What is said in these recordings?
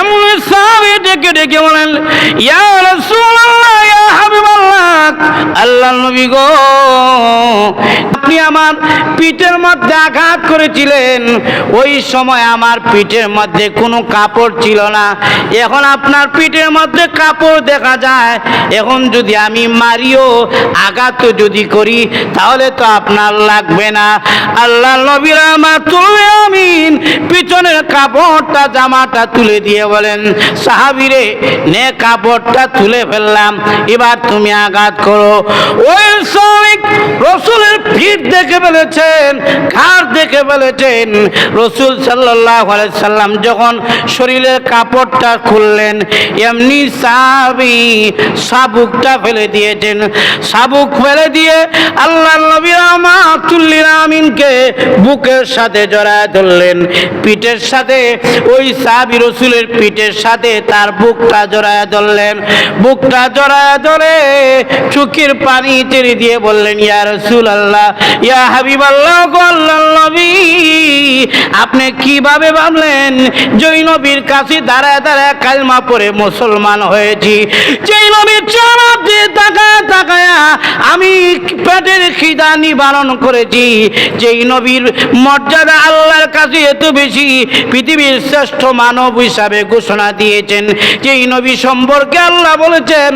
এমন সাহাবি ডেকে ডেকে বলেন ইয়া রাসূলুল্লাহ ইয়া হাবিবাল্লাহ আল্লাহ নবী গো। আমার পিঠের মধ্যে আঘাত করেছিলেন। ওই সময় আমার পিঠের মধ্যে কোনো কাপড় ছিল না। এখন আপনার পিঠের মধ্যে কাপড় দেখা যায়। এখন যদি আমি মারিও, আঘাত যদি করি, তাহলে তো আপনার লাগবে না। আল্লাহ নবীর আমার তুলে আমিন। পিছনের কাপড়টা, জামাটা তুলে দিয়ে বলেন সাহাবিরে নে কাপড়টা তুলে ফেললাম। এবার তুমি আঘাত করো। ওই শ্রমিক রসুলের পিঠ দেখে ফেলেছেন। দেখে ফেলেছেন রসুল সাল্লাহ সাল্লাম যখন শরীরের কাপড়টা খুললেন, এমনি সাহাবি সাবুকটা ফেলে দিয়েছেন। সাবুক ফেলে দিয়ে আল্লাহ নবী রহমাতুল্লিল আমিনকে বুকের সাথে জড়ায় ধরলেন। পিঠের সাথে, ওই সাহাবি রসুলের পিঠের সাথে তার বুকটা জড়ায় ধরলেন। বুকটা জড়ায় ধরে চুকির পানি তেড়ে দিয়ে বললেন, ইয়া রসুল আল্লাহ ইয়া হাবিব আল্লাহ আল্লাহ আপনি কীভাবে ভাবলেন? জৈ নবীর কাছে দাঁড়ায় দাঁড়ায় কালমা পরে মুসলমান হয়েছি। যেই নবীর চার তাকায় তাকায়া আমি পেটের খিদা নিবারণ করেছি। যেই নবীর মর্যাদা আল্লাহর কাছে এত বেশি, পৃথিবীর শ্রেষ্ঠ মানব হিসাবে ঘোষণা দিয়েছেন। যেই নবী সম্পর্কে আল্লাহ বলেছেন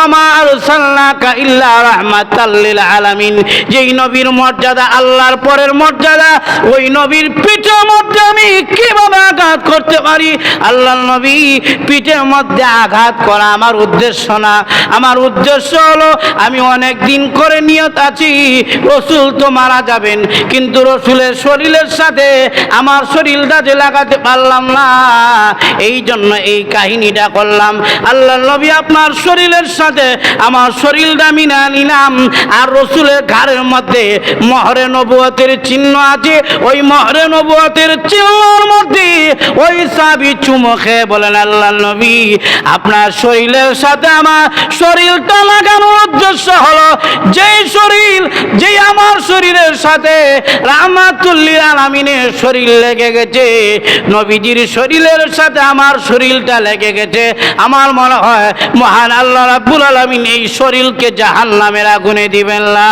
ওমার সাল্লাকা ইল্লা রাহমাতাল্লিল আলামিন। যেই নবীর মর্যাদা আল্লাহর পরের মর্যাদা, ওই নবীর পিঠের মধ্যে আমি কীভাবে আঘাত করতে পারি? আল্লাহ নবী পিঠের মধ্যে আঘাত করা আমার উদ্দেশ্য না। আমার উদ্দেশ্য হলো, আমি অনেক দিন করে নিয়ত আছি, রসুল তো মারা যাবেন, কিন্তু রসুলের শরীরের সাথে আমার শরীরটা যে লাগাতে পারলাম না। এই জন্য এই কাহিনীটা করলাম। আল্লাহ নবী আপনার শরীরের সাথে আমার শরীরটা মিনা নিলাম, আর রসুলের ঘাড়ের মধ্যে মহরে নবুয়তের চিহ্ন আছে। ওই মহরে নবুয়তের চিহ্নর মধ্যে ওই সাবি চুমো খেয়ে বলেন আল্লাহ নবী, আপনার শরীরের সাথে আমার শরীরটা লাগানোর উদ্দেশ্য হলো আমার শরীরের সাথে রামাতুল্লির আলামিনের শরীর লেগে গেছে। নবীজির শরীরের সাথে আমার শরীরটা লেগে গেছে। আমার মনে হয়, মহান আল্লাহ রাব্বুল আলামিন এই শরীরকে জাহান্নামের আগুনে দিবেন না।